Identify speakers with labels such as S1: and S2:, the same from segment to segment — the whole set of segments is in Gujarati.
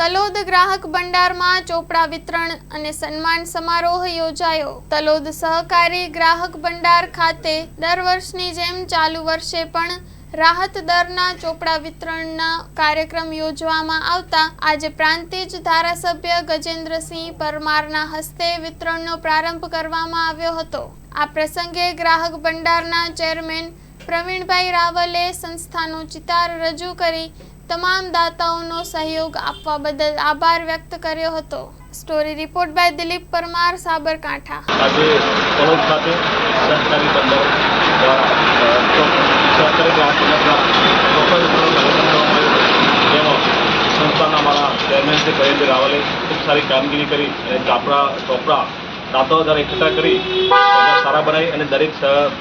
S1: તલોદ ગ્રાહક ભંડારમાં ચોપડા વિતરણ અને સન્માન સમારોહ યોજાયો. તલોદ સહકારી ગ્રાહક ભંડાર ખાતે દર વર્ષની જેમ ચાલુ વર્ષે પણ રાહત દરના ચોપડા વિતરણના કાર્યક્રમ યોજવામાં આવતા આજે પ્રાંતિજ ધારાસભ્ય ગજેન્દ્રસિંહ પરમારના હસ્તે વિતરણનો પ્રારંભ કરવામાં આવ્યો હતો. આ પ્રસંગે ગ્રાહક ભંડારના ચેરમેન પ્રવીણભાઈ રાવલે સંસ્થાનો ચિતાર રજૂ કરી તમામ દાતાઓનો સહયોગ આપવા બદલ આભાર વ્યક્ત કર્યો હતો. Story report by Dilip Parmar, Sabarkantha.
S2: આજે તલોદ ખાતે સહકારી બંદર સહકારી સંસ્થાના મારા ચેરમેન શ્રી કરેન્દ્ર રાવલે ખૂબ સારી કામગીરી કરી અને ચાપડા ચોપડા, દાંતો દ્વારા એકઠા કરી સારા બનાવી અને દરેક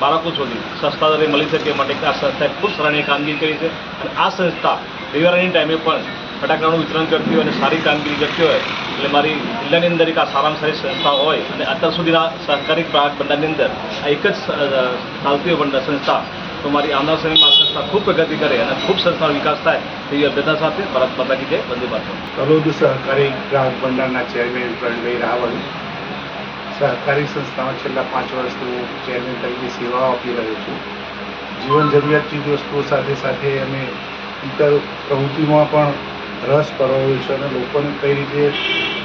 S2: બાળકો સુધી સસ્તા દ્વારા મળી શકે માટે આ સંસ્થાએ ખૂબ સરાહનીય કામગીરી કરી છે. અને આ સંસ્થા દિવાળીની ટાઈમે પણ ફટાકડાનું વિતરણ કરતી હોય અને સારી કામગીરી કરતી હોય, એટલે મારી જિલ્લાની અંદર એક આ સારામાં સારી સંસ્થા હોય અને અત્યાર સુધીના સહકારી ગ્રાહક ભંડારની અંદર આ એક જ ચાલતી હોય સંસ્થા, તો મારી આવનાર સમયમાં સંસ્થા ખૂબ પ્રગતિ કરે અને ખૂબ સંસ્થાનો વિકાસ થાય તેવી અભ્યતા સાથે ભારત માતા કી જય, વંદે માતરમ
S3: તલોદ સહકારી ગ્રાહક ભંડારના ચેરમેન પ્રવીણભાઈ રાવલ સહકારી સંસ્થામાં છેલ્લા પાંચ વર્ષથી હું ચેરમેન તરીકે સેવાઓ આપી રહ્યો છું. જીવન જરૂરિયાત ચીજ વસ્તુઓ સાથે સાથે અમે ઇતર પ્રવૃત્તિમાં પણ રસ પરોવ્યો છે અને લોકોને કઈ રીતે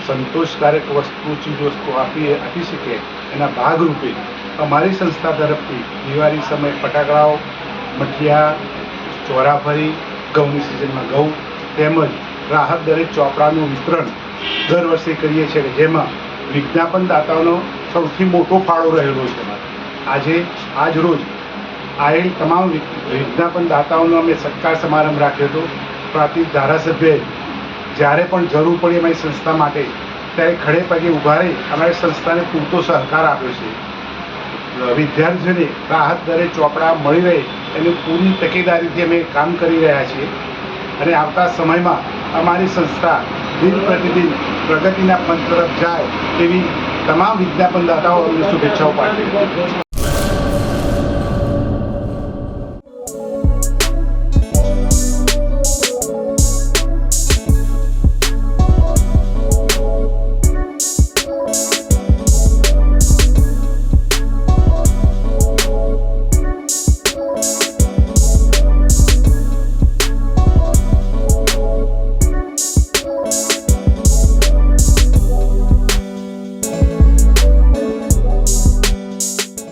S3: સંતોષકારક વસ્તુ ચીજ વસ્તુ આપી આપી શકે એના ભાગરૂપે અમારી સંસ્થા તરફથી દિવાળી સમયે ફટાકડાઓ, મઠિયા, ચોરાફરી, ઘઉંની સિઝનમાં ઘઉં તેમજ રાહત દરેક ચોપડાનું વિતરણ દર વર્ષે કરીએ છીએ જેમાં વિજ્ઞાપન દાતાઓનો સૌથી મોટો ફાળો રહેલો છે. આજે, આજ રોજ આવેલ તમામ વિજ્ઞાપન દાતાઓનો અમે સત્કાર સમારંભ રાખ્યો હતો. પ્રાંતિજ ધારાસભ્યએ જ્યારે પણ જરૂર પડી અમારી સંસ્થા માટે, ત્યારે ખડે પગે ઊભા રહી અમારી સંસ્થાને પૂરતો સહકાર આપ્યો છે. વિદ્યાર્થીઓને રાહત દરે ચોપડા મળી રહે એની પૂરી તકેદારીથી અમે કામ કરી રહ્યા છીએ. અને આવતા સમયમાં અમારી સંસ્થા દિન પ્રતિદિન પ્રગતિના પંથ તરફ જાય એવી તમામ વિજ્ઞાપનદાતાઓ અમને શુભેચ્છાઓ પાઠવી